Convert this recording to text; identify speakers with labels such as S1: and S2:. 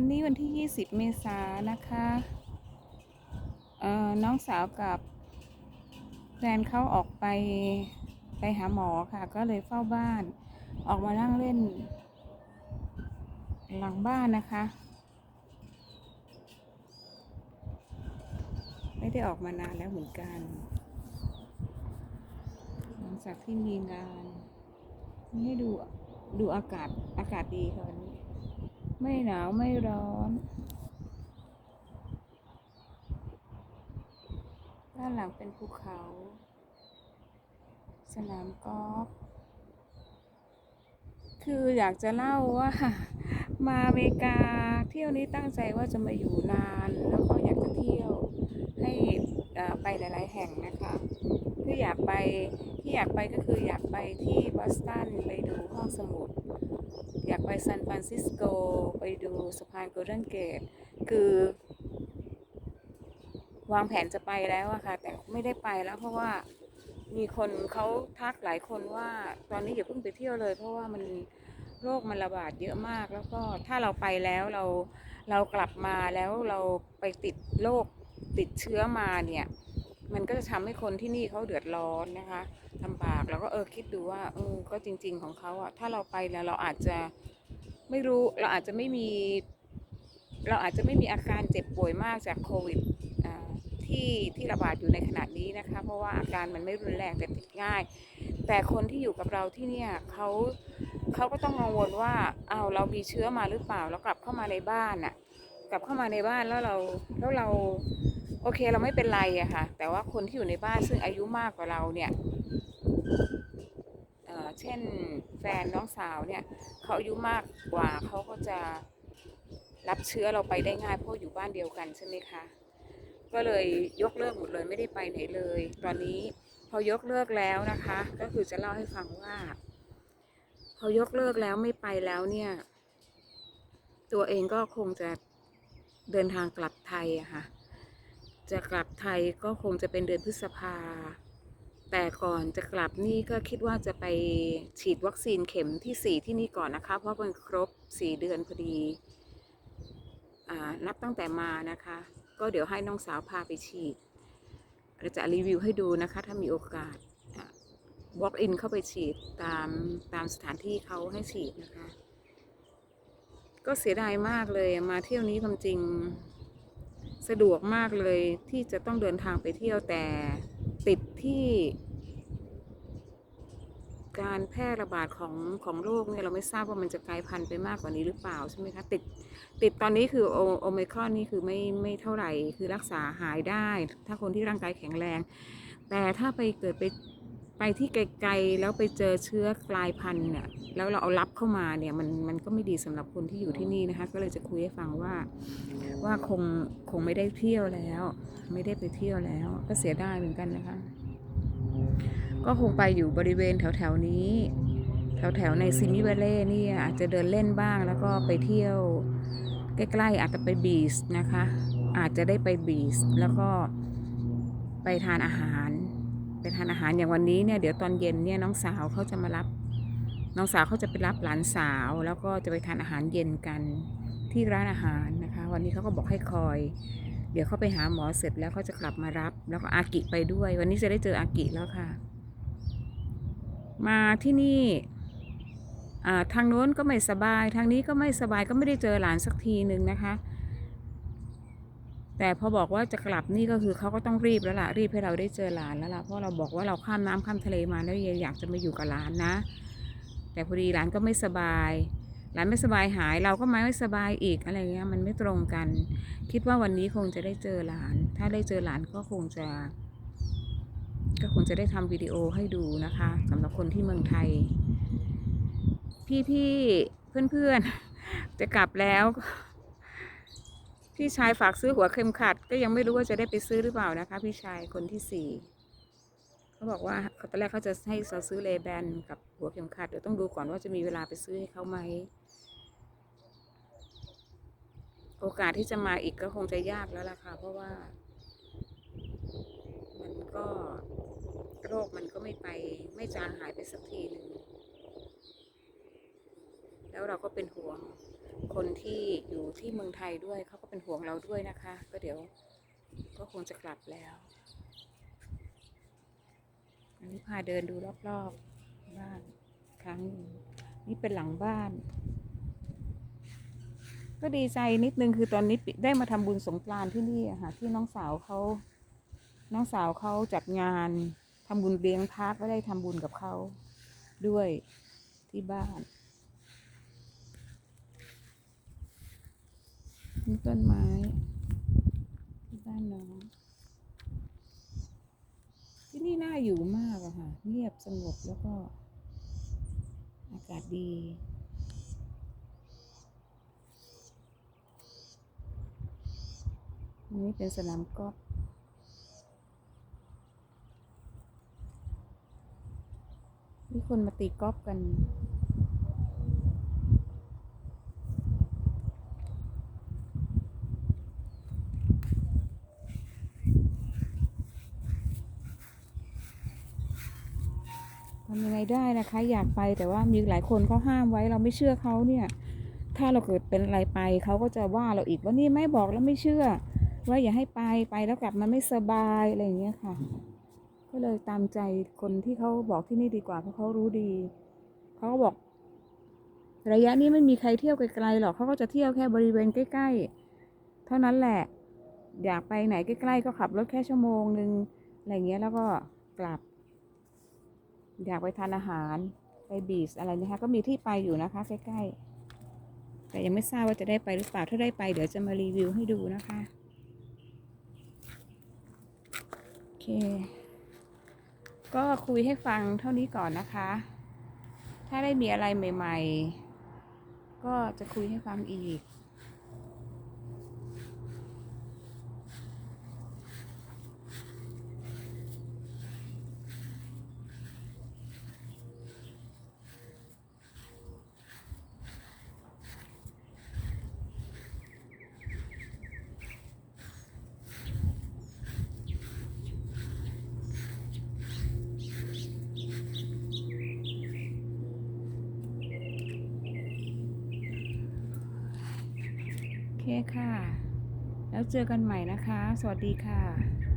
S1: วันนี้วันที่ 20 เมษายนนะคะเอ่อน้องสาวกับแฟนเขาออกไปไปหาหมอค่ะ ก็เลยเฝ้าบ้าน ออกมานั่งเล่น หลังบ้านนะคะ ไม่ได้ออกมานานแล้วเหมือนกัน หลังจากที่มีงาน นี่ให้ดูดูอากาศอากาศดีค่ะวันนี้ ไม่หนาวไม่ร้อน ด้านหลังเป็นภูเขา สนามกอล์ฟ คืออยากจะเล่าว่า มาอเมริกาเที่ยวนี้ตั้งใจว่าจะมาอยู่นาน แล้วก็อยากจะเที่ยวให้ไปหลาย ๆ แห่งนะคะ คืออยากไป ที่อยากไปก็คืออยากไปที่บอสตันไปดูห้องสมุด อยากไปซานฟรานซิสโก ไปดูสะพานโกลเด้นเกต คือ วางแผนจะไปแล้วอะค่ะ แต่ไม่ได้ไปแล้วเพราะว่ามีคนเขาทักหลายคนว่าตอนนี้อย่าเพิ่งไปเที่ยวเลย เพราะว่ามันโรคมันระบาดเยอะมาก แล้วก็ถ้าเราไปแล้วเราเรากลับมาแล้วเราไปติดโรคติดเชื้อมาเนี่ย มันก็จะทำให้คนที่นี่เขาเดือดร้อนนะคะลำบากแล้วก็เออคิดดูว่าเออก็จริง ๆ ของเขาอะถ้าเราไปแล้วเราอาจจะไม่รู้เราอาจจะไม่มี เราอาจจะไม่มีอาการเจ็บป่วยมากจากโควิดที่ที่ระบาดอยู่ในขณะนี้นะคะ เพราะว่าอาการมันไม่รุนแรงแต่ติดง่าย แต่คนที่อยู่กับเราที่เนี่ยเขาเขาก็ต้องกังวลว่าเอาเรามีเชื้อมาหรือเปล่า แล้วกลับเข้ามาในบ้านน่ะกลับเข้ามาในบ้านแล้วเราแล้วเรา โอเคเราไม่เป็นไรอะค่ะ แต่ว่าคนที่อยู่ในบ้านซึ่งอายุมากกว่าเราเนี่ยเเช่นแฟนน้องสาวเนี่ยเขาอายุมากกว่าเขาก็จะรับเชื้อเราไปได้ง่ายเพราะอยู่บ้านเดียวกันใช่ไหมคะ ก็เลยยกเลิกหมดเลยไม่ได้ไปไหนเลย ตอนนี้พอยกเลิกแล้วนะคะ ก็คือจะเล่าให้ฟังว่า พอยกเลิกแล้วไม่ไปแล้วเนี่ย ตัวเองก็คงจะเดินทางกลับไทยอะค่ะ จะกลับไทยก็คงจะเป็นเดือนพฤษภา แต่ก่อนจะกลับนี่ก็คิดว่าจะไปฉีดวัคซีนเข็มที่สี่ที่นี่ก่อนนะคะ เพราะมันครบสี่เดือนพอดีอนับตั้งแต่มานะคะ ก็เดี๋ยวให้น้องสาวพาไปฉีดเราจะรีวิวให้ดูนะคะ ถ้ามีโอกาสอะ walk in เข้าไปฉีดตามตามสถานที่เขาให้ฉีดนะคะ ก็เสียดายมากเลยมาเที่ยวนี้ความจริง สะดวกมากเลยที่จะต้องเดินทางไปเที่ยวแต่ติดที่ การแพร่ระบาดของของโรคเนี่ยเราไม่ทราบว่ามันจะกลายพันธุ์ไปมากกว่านี้หรือเปล่าใช่ไหมคะติดติดตอนนี้คือโอโอมครอนนี่คือไม่ไม่เท่าไหร่คือรักษาหายได้ ถ้าคนที่ร่างกายแข็งแรง แต่ถ้าไปเกิดไป ไปที่ไกลๆแล้วไปเจอเชื้อกลายพันธุ์เนี่ยแล้วเราเอารับเข้ามาเนี่ยมันมันก็ไม่ดีสำหรับคนที่อยู่ที่นี่นะคะ ก็เลยจะคุยให้ฟังว่าว่าคงคงไม่ได้เที่ยวแล้ว ไม่ได้ไปเที่ยวแล้ว ก็เสียดายเหมือนกันนะคะ ก็คงไปอยู่บริเวณแถวๆนี้ แถวๆในซิมิเวเล่นี่อาจจะเดินเล่นบ้างแล้วก็ไปเที่ยวใกล้ๆอาจจะไปบีชนะคะ อาจจะได้ไปบีชแล้วก็ไปทานอาหาร ไปทานอาหารอย่างวันนี้เนี่ยเดี๋ยวตอนเย็นเนี่ยน้องสาวเขาจะมารับ น้องสาวเขาจะไปรับหลานสาว แล้วก็จะไปทานอาหารเย็นกันที่ร้านอาหารนะคะ วันนี้เขาก็บอกให้คอย เดี๋ยวเขาไปหาหมอเสร็จแล้วเขาจะกลับมารับ แล้วก็อากิไปด้วย วันนี้จะได้เจออากิแล้วค่ะ มาที่นี่อ่าทางโน้นก็ไม่สบาย ทางนี้ก็ไม่สบายก็ไม่ได้เจอหลานสักทีหนึ่งนะคะ แต่พอบอกว่าจะกลับนี่ก็คือเขาก็ต้องรีบแล้วล่ะรีบให้เราได้เจอหลานแล้วล่ะเพราะเราบอกว่าเราข้ามน้ำข้ามทะเลมาแล้วยังอยากจะมาอยู่กับหลานนะ แต่พอดีหลานก็ไม่สบายหลานไม่สบายหายเราก็ไม่สบายอีกอะไรเงี้ยมันไม่ตรงกัน คิดว่าวันนี้คงจะได้เจอหลาน ถ้าได้เจอหลานก็คงจะ ก็คงจะได้ทำวิดีโอให้ดูนะคะสำหรับคนที่เมืองไทย พี่ๆเพื่อนๆจะกลับแล้ว พี่ชายฝากซื้อหัวเข็มขัด ก็ยังไม่รู้ว่าจะได้ไปซื้อหรือเปล่านะคะ พี่ชายคนที่สี่เขาบอกว่าตอนแรกเขาจะให้เราซื้อเลแบนกับหัวเข็มขัดเดี๋ยวต้องดูก่อนว่าจะมีเวลาไปซื้อให้เขาไหมโอกาสที่จะมาอีกก็คงจะยากแล้วล่ะค่ะ เพราะว่า มันก็โรคมันก็ไม่ไป ไม่จางหายไปสักทีหนึ่งแล้วเราก็เป็นห่วง คนที่อยู่ที่เมืองไทยด้วยเขาก็เป็นห่วงเราด้วยนะคะ ก็เดี๋ยวก็คงจะกลับแล้วอันนี้พาเดินดูรอบๆบ้านครั้งหนึ่งนี่เป็นหลังบ้าน ก็ดีใจนิดนึงคือตอนนี้ได้มาทำบุญสงกรานที่นี่อะค่ะที่น้องสาวเขาน้องสาวเขาจัดงานทำบุญเลี้ยงพักก็ได้ทำบุญกับเขาด้วยที่บ้าน มีต้นไม้ที่บ้านน้องที่นี่น่าอยู่มากอะค่ะ เงียบสงบแล้วก็ อากาศดีนนี้เป็นสนามกอล์ฟมีคนมาตีกอล์ฟกันำยังไงได้นะคะ อยากไปแต่ว่ามีหลายคนเขาห้ามไว้เราไม่เชื่อเขาเนี่ย ถ้าเราเกิดเป็นอะไรไปเขาก็จะว่าเราอีกว่านี่ไม่บอกแล้วไม่เชื่อ ว่าอย่าให้ไปไปแล้วกลับมาไม่สบายอะไรอย่างเงี้ยค่ะ ก็เลยตามใจคนที่เขาบอกที่นี่ดีกว่าเพราะเขารู้ดีเขาก็บอก ระยะนี้ไม่มีใครเที่ยวไกลๆหรอกเขาก็จะเที่ยวแค่บริเวณใกล้ๆ เท่านั้นแหละ อยากไปไหนใกล้ๆ ก็ขับรถแค่ชั่วโมงหนึ่งอะไรเงี้ยแล้วก็กลับ อยากไปทานอาหารไปบีชอะไรนะคะ ก็มีที่ไปอยู่นะคะใกล้ๆ แต่ยังไม่ทราบว่าจะได้ไปหรือเปล่า ถ้าได้ไปเดี๋ยวจะมารีวิวให้ดูนะคะ โอเค ก็คุยให้ฟังเท่านี้ก่อนนะคะ ถ้าได้มีอะไรใหม่ ๆ ก็จะคุยให้ฟังอีก ค่ะ แล้วเจอกันใหม่นะคะ สวัสดีค่ะ